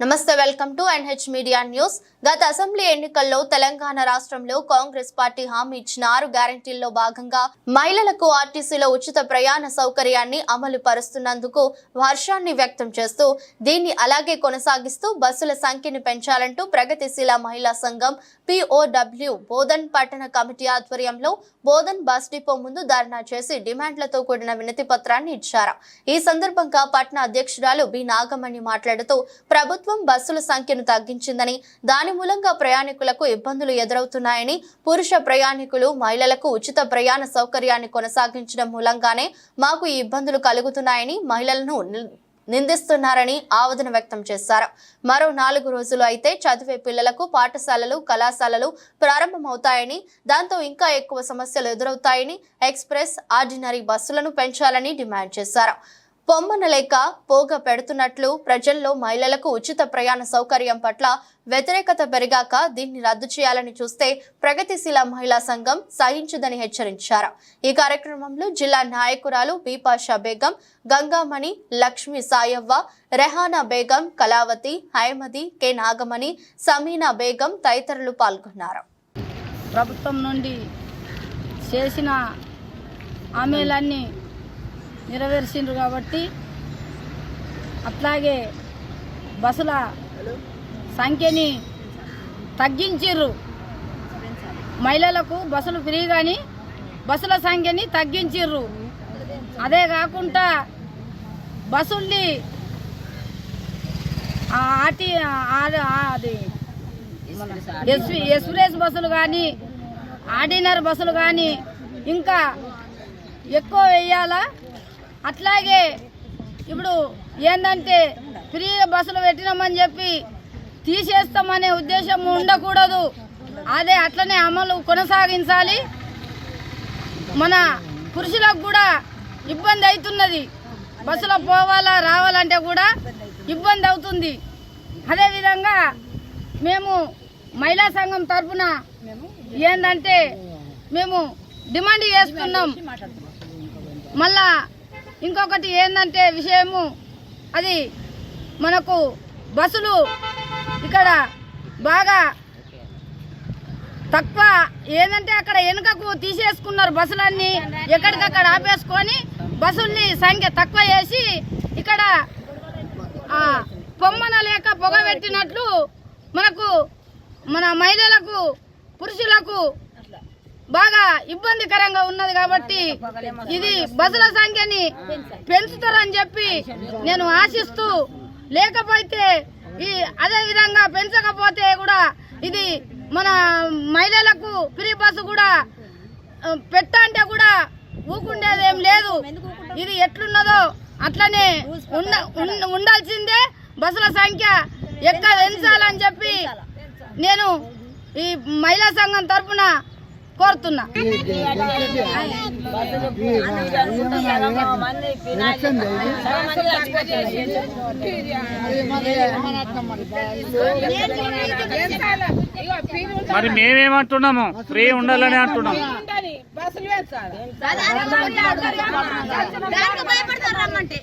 నమస్తే welcome to NH media news. గత assembly ఎన్నికల్లో తెలంగాణ రాష్ట్రంలో కాంగ్రెస్ పార్టీ హామీ ఇచ్చిన ఆరు గ్యారంటీల్లో భాగంగా మహిళలకు ఆర్టీసీలో ఉచిత ప్రయాణ సౌకర్యాన్ని అమలు పరుస్తున్నందుకు హర్షాన్ని వ్యక్తం చేస్తూ దీన్ని అలాగే కొనసాగిస్తూ బస్సుల సంఖ్యను పెంచాలంటూ ప్రగతిశీల మహిళా సంఘం పిఓడబ్ల్యూ బోధన్ పట్టణ కమిటీ ఆధ్వర్యంలో బోధన్ బస్ డిపో ముందు ధర్నా చేసి డిమాండ్లతో కూడిన వినతి పత్రాన్ని ఇచ్చారు. ఈ సందర్భంగా పట్టణ అధ్యక్షురాలు బి నాగమణి మాట్లాడుతూ ప్రభుత్వం ప్రభుత్వం బస్సుల సంఖ్యను తగ్గించిందని దాని మూలంగా ప్రయాణికులకు ఇబ్బందులు ఎదురవుతున్నాయని పురుష ప్రయాణికులు మహిళలకు ఉచిత ప్రయాణ సౌకర్యాన్ని కొనసాగించడం మూలంగానే మాకు ఈ ఇబ్బందులు కలుగుతున్నాయని మహిళలను నిందిస్తున్నారని ఆవేదన వ్యక్తం చేశారు. మరో నాలుగు రోజులు అయితే చదివే పిల్లలకు పాఠశాలలు కళాశాలలు ప్రారంభమవుతాయని దాంతో ఇంకా ఎక్కువ సమస్యలు ఎదురవుతాయని ఎక్స్ప్రెస్ ఆర్డినరీ బస్సులను పెంచాలని డిమాండ్ చేశారు. పొమ్మన లేక పోగ పెడుతున్నట్లు ప్రజల్లో మహిళలకు ఉచిత ప్రయాణ సౌకర్యం పట్ల వ్యతిరేకత పెరిగాక దీన్ని రద్దు చేయాలని చూస్తే ప్రగతిశీల మహిళా సంఘం సహించదని హెచ్చరించారు. ఈ కార్యక్రమంలో జిల్లా నాయకురాలు బీపాషా బేగం గంగామణి లక్ష్మి సాయవ్వ రెహానా బేగం కళావతి హైమది కె నాగమణి సమీనా బేగం తదితరులు పాల్గొన్నారు. ప్రభుత్వం నుండి చేసిన హామీలన్నీ నెరవేర్చిండ్రు కాబట్టి అట్లాగే బస్సుల సంఖ్యని తగ్గించిర్రు. మహిళలకు బస్సులు ఫ్రీ కానీ బస్సుల సంఖ్యని తగ్గించిర్రు. అదే కాకుండా బస్సుల్ని ఆర్టీ అది ఎక్స్ప్రెస్ బస్సులు కానీ ఆర్డినరీ బస్సులు కానీ ఇంకా ఎక్కువ వేయాలా? అట్లాగే ఇప్పుడు ఏంటంటే ఫ్రీ బస్సులు పెట్టినామని చెప్పి తీసేస్తామనే ఉద్దేశం ఉండకూడదు. అదే అట్లనే అమలు కొనసాగించాలి. మన పురుషులకు కూడా ఇబ్బంది అవుతున్నది. బస్సులో పోవాలా రావాలంటే కూడా ఇబ్బంది అవుతుంది. అదేవిధంగా మేము మహిళా సంఘం తరఫున ఏంటంటే మేము డిమాండ్ చేస్తున్నాం. మళ్ళా ఇంకొకటి ఏంటంటే విషయము అది మనకు బస్సులు ఇక్కడ బాగా తక్కువ ఏంటంటే అక్కడ వెనుకకు తీసేసుకున్నారు బస్సులన్నీ ఎక్కడికక్కడ ఆపేసుకొని బస్సుల్ని సంఖ్య తక్కువ చేసి ఇక్కడ ఆ, పొమ్మన లేక పొగ పెట్టినట్లు మనకు మన మహిళలకు పురుషులకు బాగా ఇబ్బందికరంగా ఉన్నది కాబట్టి ఇది బస్సుల సంఖ్యని పెంచుతారని చెప్పి నేను ఆశిస్తూ లేకపోతే ఈ అదే విధంగా పెంచకపోతే కూడా ఇది మన మహిళలకు ఫ్రీ బస్సు కూడా పెట్టంటే కూడా ఊకుండేదేం లేదు. ఇది ఎట్లున్నదో అట్లనే ఉండ ఉండాల్సిందే. బస్సుల సంఖ్య ఎక్కడ పెంచాలని చెప్పి నేను ఈ మహిళా సంఘం తరఫున కోరుతున్నా. మరి మేమేమంటున్నాము? ఫ్రీ ఉండాలని అంటున్నాము. భయపడతారు రమ్మంటే.